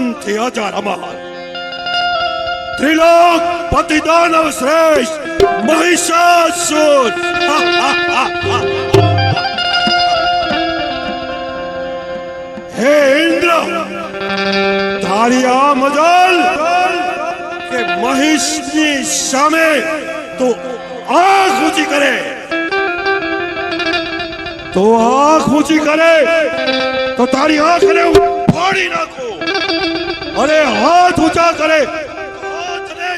અનંતથી અજાર અમાર ત્રિલોક પતિદાનવ શ્રેષ્ઠ મહિષાસુર હે ઇન્દ્ર તારી આ મજલ કે મહિષની સામે તો આંખ ઊંચી કરે તો આંખ ઊંચી કરે તો તારી આંખને ફોડી નાખો અને હાથ ઊંચા કરે. હાથને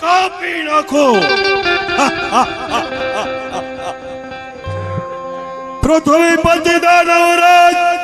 કાપી નાખો. પૃથ્વી પતિ દાનવરાજ.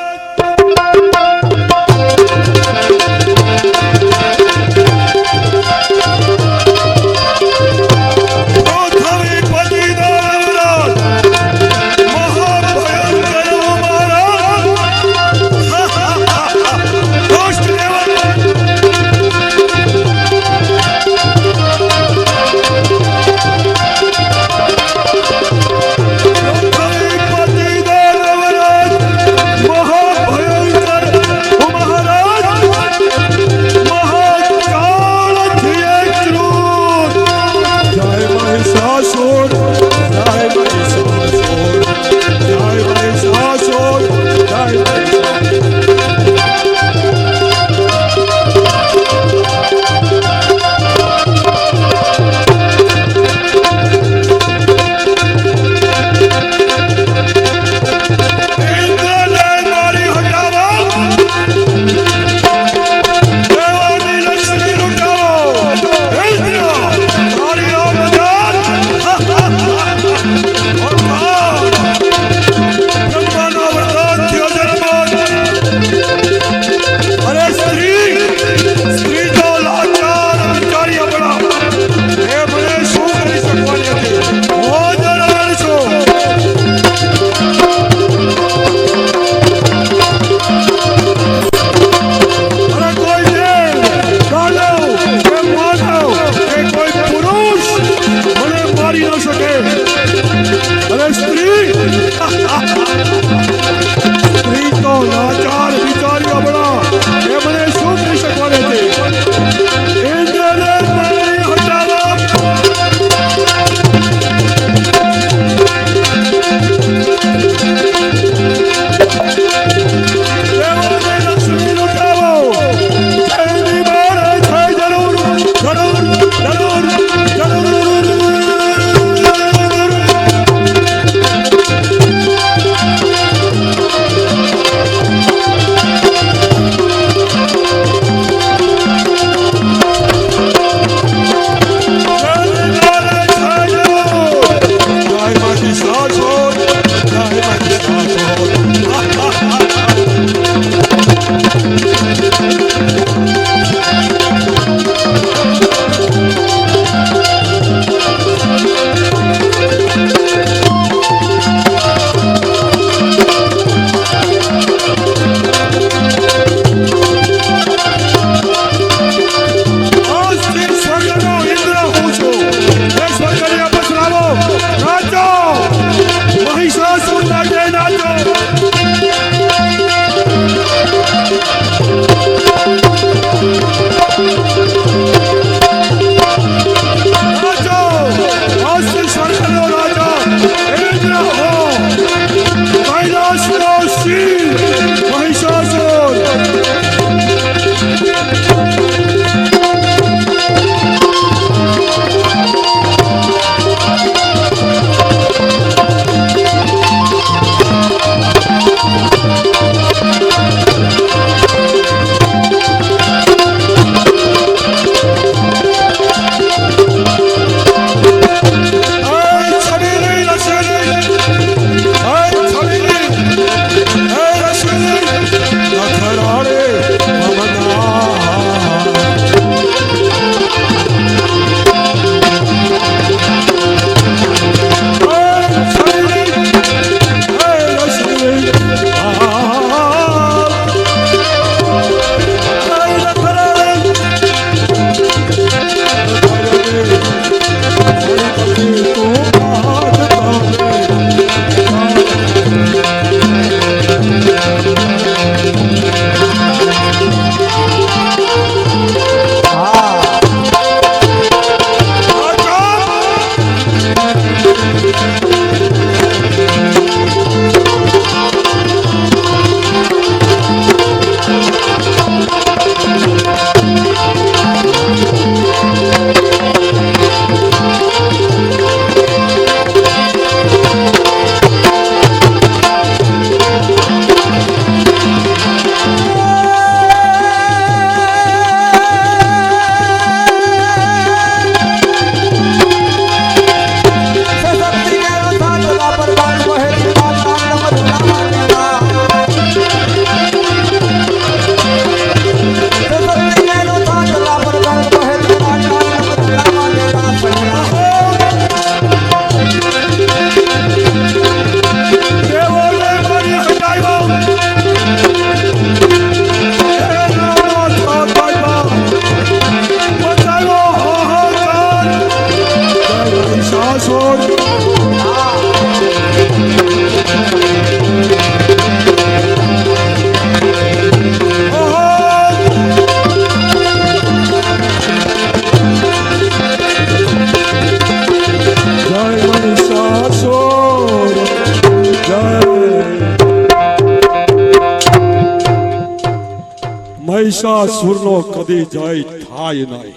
મહિષાસુરનો કદી જય થાય નહીં.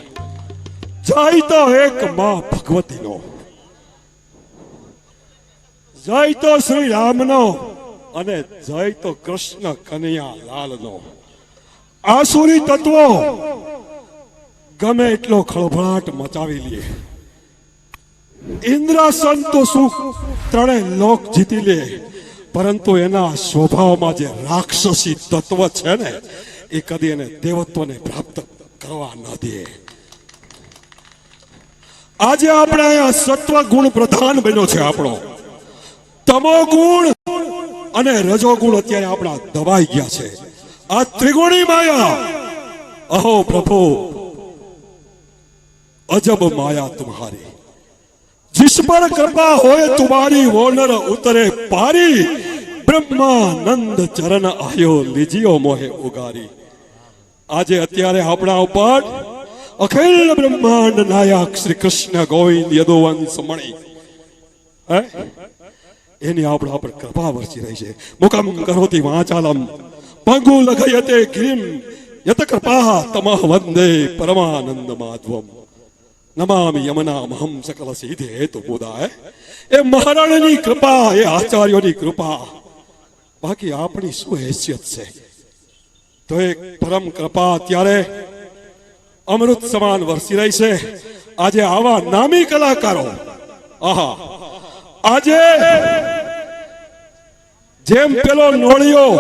જય તો એક માં ભગવતીનો. જય તો શ્રી રામનો અને જય તો કૃષ્ણ કનૈયા લાલનો આસુરી તત્વો ગમે એટલો ખળભળાટ મચાવી લે. ઇન્દ્રાસન તો શું ત્રણે લોક જીતી લે. પરંતુ એના સ્વભાવમાં જે રાક્ષસી તત્વ છે ને એ કદી એને દેવત્વને પ્રાપ્ત કરવા ન દે આજે આપણે અહીંયા સત્વ ગુણ પ્રધાન બન્યો છે આપણો તમો ગુણ અને રજો ગુણ અત્યારે આપણા દબાઈ ગયા છે આ ત્રિગુણી માયા અહો પ્રભુ અજબ માયા तुम्हारी जिस पर कृपा होए तुम्हारी वो नर उतरे पारी બ્રહ્માનંદ ચરણ આયો લીજીઓ મોહે ઉગારી. આજે અત્યારે આપણા ઉપર અખિલ બ્રહ્માંડ નાયક શ્રી કૃષ્ણ ગોવિંદ યદુવંશ મણી હે? એની આપણા પર કૃપા વરસી રહી છે. મુકમ કરોતી વાચાલમ. પંગુ લખયતે ગ્રીમ યત કૃપા તમઃ વંદે પરમાનંદ માધવમ. નમામિ યમના મહમ સકલ સીધે હેતુ બોધાય એ મહારાણીની કૃપા, એ આચાર્યોની કૃપા. બાકી આપણી શું હેસિયત છે? તો એક પરમ કૃપા અત્યારે અમૃત સમાન વરસી રહી છે. આજે આવા નામી કલાકારો, આહા, આજે જેમ પેલો નોળિયો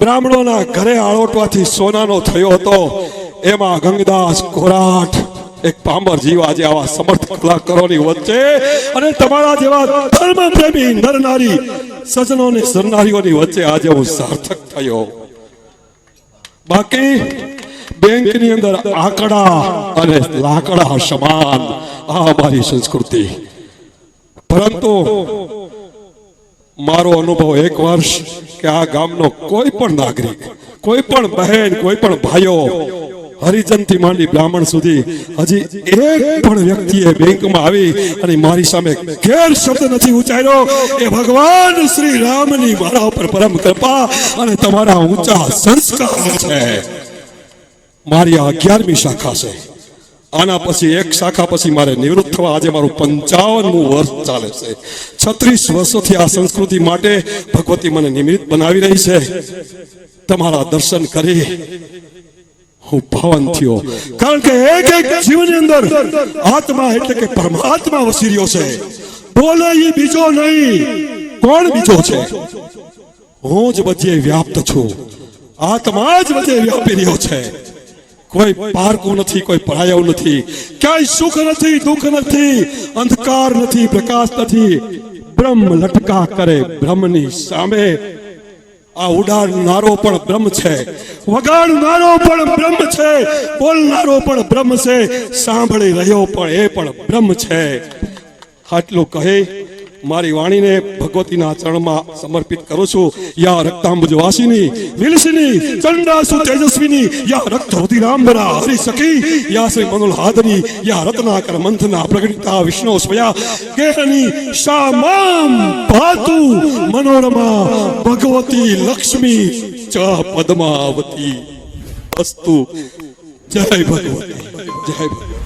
બ્રાહ્મણોના ઘરે આળોટવાથી સોનાનો થયો હતો, એમાં ગંગદાસ કોરાટ, એક પાંબર જીવ આજે આવા સમર્થ કલાકારોની વચ્ચે, અને તમારા જેવા ધર્મ પ્રેમી નર નારી સજનો ને સરનારીઓની વચ્ચે આજે હું સાર્થક થયો બાકી બેંકની અંદર આંકડા અને લાકડા સમાન આ અમારી સંસ્કૃતિ પરંતુ મારો અનુભવ એક વર્ષ કે આ ગામનો કોઈ પણ નાગરિક કોઈ પણ બહેન કોઈ પણ ભાઈઓ હરિજનથી માંડી બ્રાહ્મણ સુધી હજી એક પણ વ્યક્તિએ બેંકમાં આવી અને મારી સામે ઘેર શબ્દ નથી ઉચ્ચાર્યો. એ ભગવાન શ્રી રામની મારા ઉપર પરમ કૃપા અને તમારા ઊંચા સંસ્કાર છે. મારી અગિયારમી શાખા છે. આના પછી એક શાખા પછી મારે નિવૃત્ત થવા આજે મારું પંચાવનમું વર્ષ ચાલે છે. છત્રીસ વર્ષોથી આ સંસ્કૃતિ માટે ભગવતી મને નિમિત્ત બનાવી રહી છે. તમારા દર્શન કરી હું પાવન થયો કારણ કે એક એક જીવની અંદર આત્મા એટલે કે પરમાત્મા વસી રહ્યો છે બોલે એ બીજો નહીં કોણ બીજો છે હું જ બધે વ્યાપ્ત છું આત્મા જ બધે વ્યાપી રહ્યો છે કોઈ પારકું નથી કોઈ પરાયો નથી ક્યાંય સુખ નથી દુઃખ નથી અંધકાર નથી પ્રકાશ નથી બ્રહ્મ લટકા કરે બ્રહ્મની સામે આ ઉડાડનારો પણ બ્રહ્મ છે. વગાડનારો પણ બ્રહ્મ છે. બોલનારો પણ બ્રહ્મ છે. સાંભળી રહ્યો પણ એ પણ બ્રહ્મ છે. આટલું કહે મારી વાણીને ભગવતીના ચરણમાં સમર્પિત કરું છું. યા રક્તાંબુજ વાસિની વિલસિની, ચંડાસુ તેજસ્વીની, યા રક્ત રુધિરાંબરા હરી સખી યા શ્રી મનુલ હાદની યા રત્નાકર મંથના પ્રગટિતા વિષ્ણુ સ્વયા કેહની શામામ પાતુ મનોરમા ભગવતી લક્ષ્મી ચ પદ્માવતી અસ્તુ જય ભગવતી. જય ભગવતી.